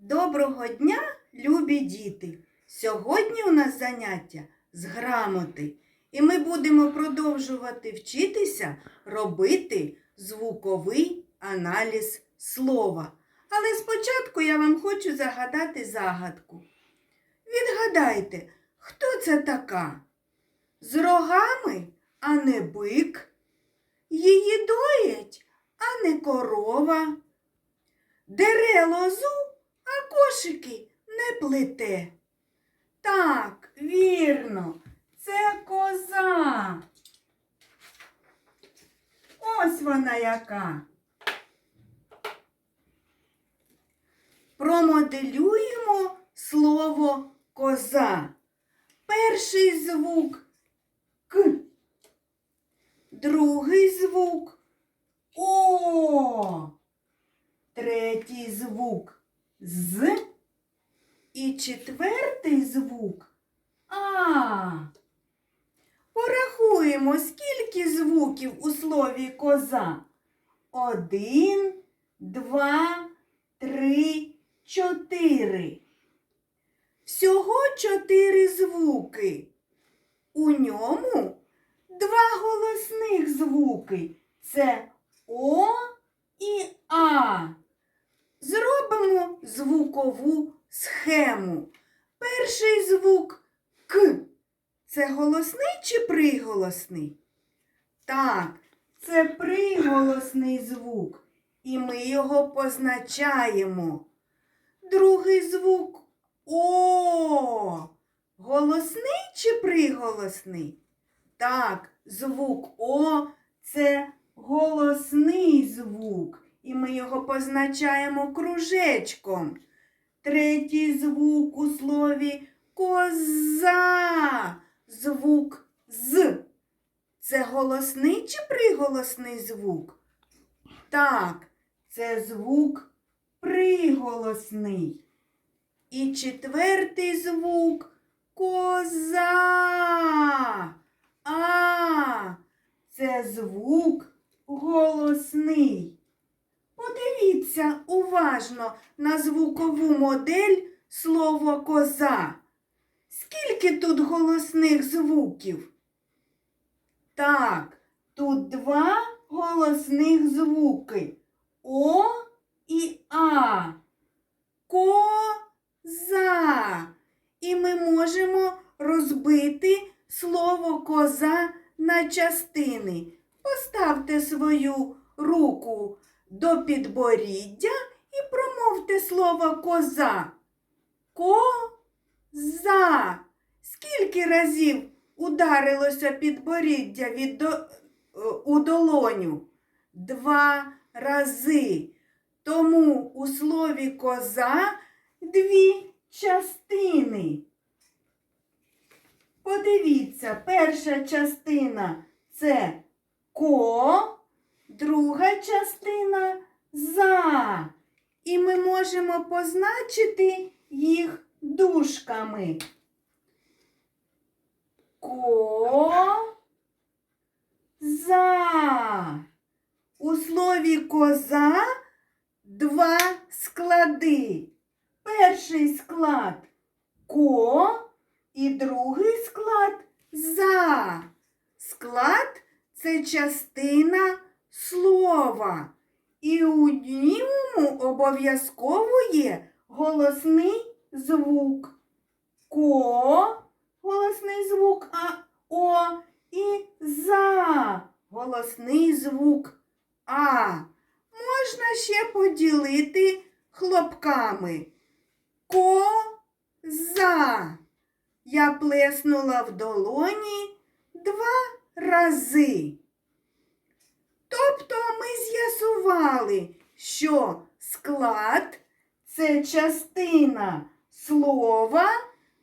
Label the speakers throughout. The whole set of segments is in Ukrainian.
Speaker 1: Доброго дня, любі діти! Сьогодні у нас заняття з грамоти, і ми будемо продовжувати вчитися робити звуковий аналіз слова. Але спочатку я вам хочу загадати загадку. Відгадайте, хто це така? З рогами, а не бик, її доять, а не корова. Дере лозу, а кошики не плете. Так, вірно, це коза. Ось вона яка. Промоделюємо слово коза. Перший звук К. Другий звук О. Третій звук з. І четвертий звук А. Порахуємо, скільки звуків у слові коза. Один, два, три, чотири. Всього чотири звуки. У ньому два голосних звуки. Це О і А. Зробимо звукову схему. Перший звук К. Це голосний чи приголосний? Так, це приголосний звук, і ми його позначаємо. Другий звук О. Голосний чи приголосний? Так, звук О це голосний звук, і ми його позначаємо кружечком. Третій звук у слові коза. Звук з. Це голосний чи приголосний звук? Так, це звук приголосний. І четвертий звук коза. А, це звук голосний. Подивіться уважно на звукову модель слово коза. Скільки тут голосних звуків? Так, тут два голосних звуки О і А. Коза. І ми можемо розбити слово коза на частини. Поставте свою руку до підборіддя і промовте слово коза. Коза. Скільки разів ударилося підборіддя від до, е, у долоню? Два рази. Тому у слові коза дві частини. Подивіться, перша частина це ко, друга частина за. І ми можемо позначити їх дужками. Ко за. У слові коза два склади. Перший склад ко і другий склад за. Склад це частина слова. І у ньому обов'язково є голосний звук. Ко голосний звук, а О і за голосний звук А. Можна ще поділити хлопками. Коза. Я плеснула в долоні два рази. Тобто ми з'ясували, що склад це частина слова,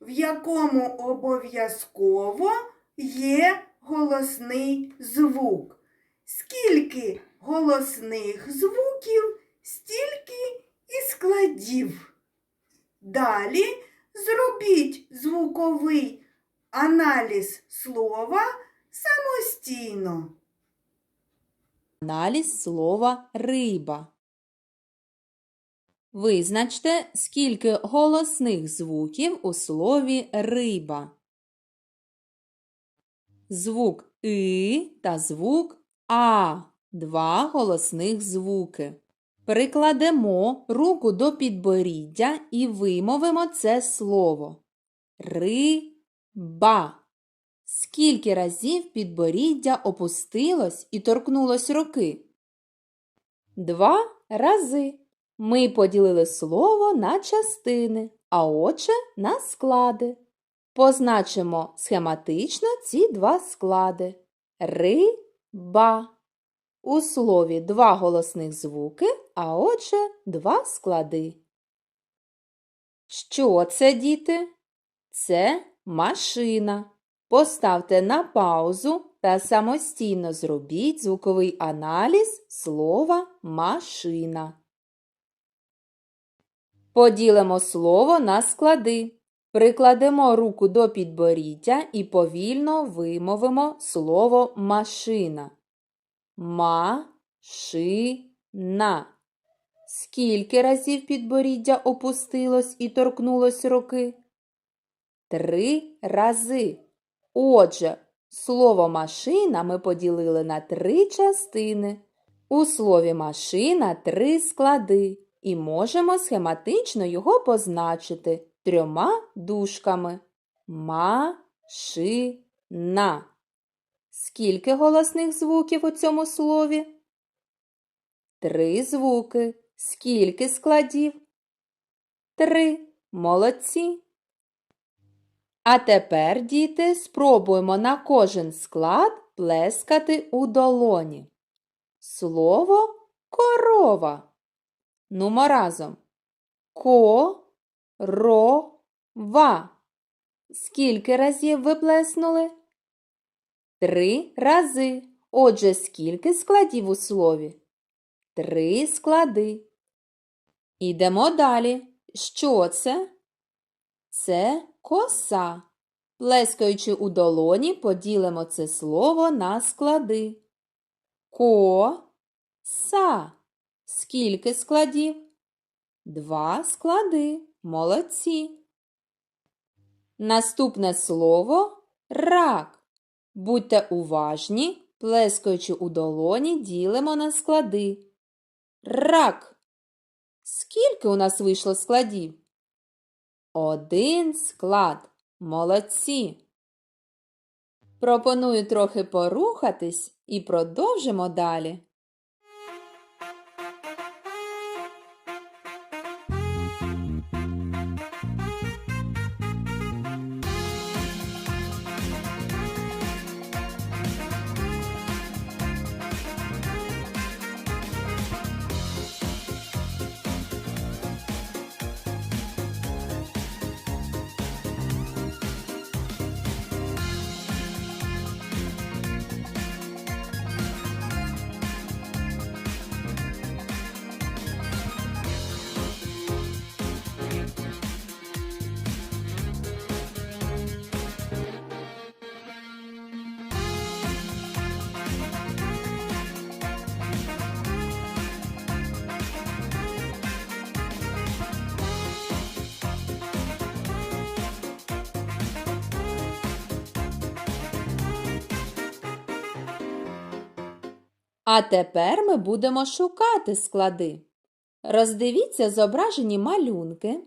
Speaker 1: в якому обов'язково є голосний звук. Скільки голосних звуків, стільки і складів. Далі зробіть звуковий аналіз слова самостійно.
Speaker 2: Аналіз слова риба. Визначте, скільки голосних звуків у слові риба. Звук и та звук а. Два голосних звуки. Прикладемо руку до підборіддя і вимовимо це слово. Риба. Скільки разів підборіддя опустилось і торкнулось руки? Два рази. Ми поділили слово на частини, а отже на склади. Позначимо схематично ці два склади. Риба. У слові два голосних звуки, а отже два склади. Що це, діти? Це машина. Поставте на паузу та самостійно зробіть звуковий аналіз слова машина. Поділимо слово на склади. Прикладемо руку до підборіддя і повільно вимовимо слово машина. Машина. Скільки разів підборіддя опустилось і торкнулось руки? Три рази. Отже, слово машина ми поділили на три частини. У слові машина три склади і можемо схематично його позначити трьома дужками. Машина. Скільки голосних звуків у цьому слові? Три звуки. Скільки складів? Три. Молодці. А тепер, діти, спробуємо на кожен склад плескати у долоні. Слово корова. Нумо разом. Ко-ро-ва. Скільки разів ви плеснули? Три рази. Отже, скільки складів у слові? Три склади. Ідемо далі. Що це? Це коса. Плескаючи у долоні, поділимо це слово на склади. Ко-са. Скільки складів? Два склади. Молодці. Наступне слово рак. Будьте уважні, плескаючи у долоні, ділимо на склади. Рак. Скільки у нас вийшло складів? Один склад. Молодці. Пропоную трохи порухатись і продовжимо далі. А тепер ми будемо шукати склади. Роздивіться зображені малюнки.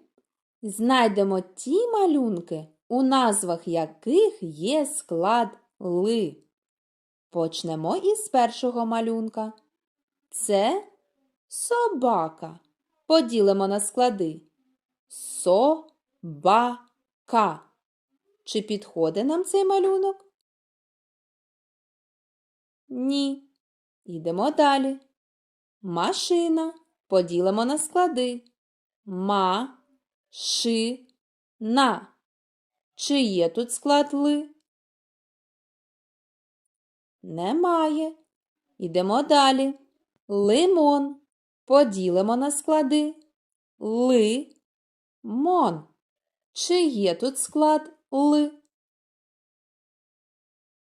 Speaker 2: Знайдемо ті малюнки, у назвах яких є склад ли. Почнемо із першого малюнка. Це собака. Поділимо на склади. Со-ба-ка. Чи підходить нам цей малюнок? Ні. Ідемо далі. Машина. Поділимо на склади. Ма, ши, на. Чи є тут склад ли? Немає. Ідемо далі. Лимон. Поділимо на склади. Ли, мон. Чи є тут склад ли?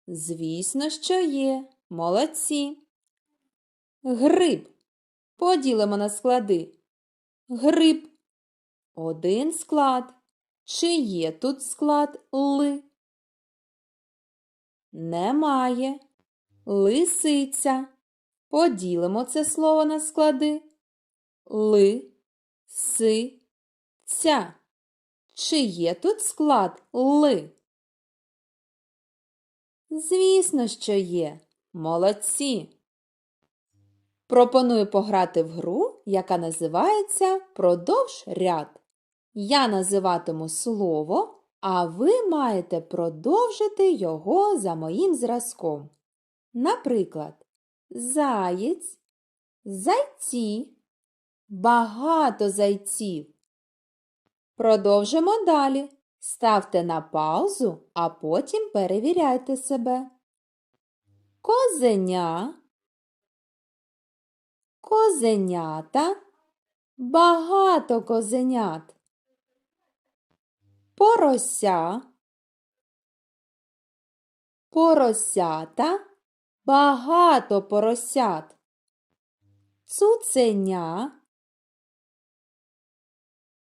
Speaker 2: Звісно, що є. Молодці. Гриб. Поділимо на склади. Гриб. Один склад. Чи є тут склад Ли? Немає. Лисиця. Поділимо це слово на склади. Ли, си, ця. Чи є тут склад ли? Звісно, що є. Молодці. Пропоную пограти в гру, яка називається Продовж ряд. Я називатиму слово, а ви маєте продовжити його за моїм зразком. Наприклад, заєць, зайці, багато зайців. Продовжимо далі. Ставте на паузу, а потім перевіряйте себе. Козеня, козенята, багато козенят. Порося, поросята, багато поросят. Цуценя,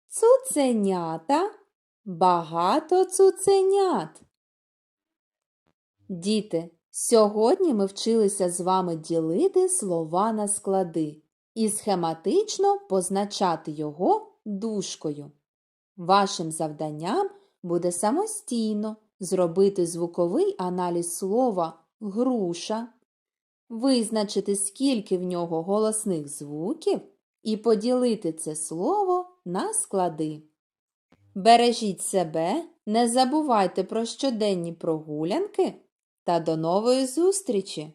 Speaker 2: цуценята, багато цуценят. Діти, сьогодні ми вчилися з вами ділити слова на склади і схематично позначати його дужкою. Вашим завданням буде самостійно зробити звуковий аналіз слова груша, визначити, скільки в нього голосних звуків, і поділити це слово на склади. Бережіть себе, не забувайте про щоденні прогулянки та до нової зустрічі!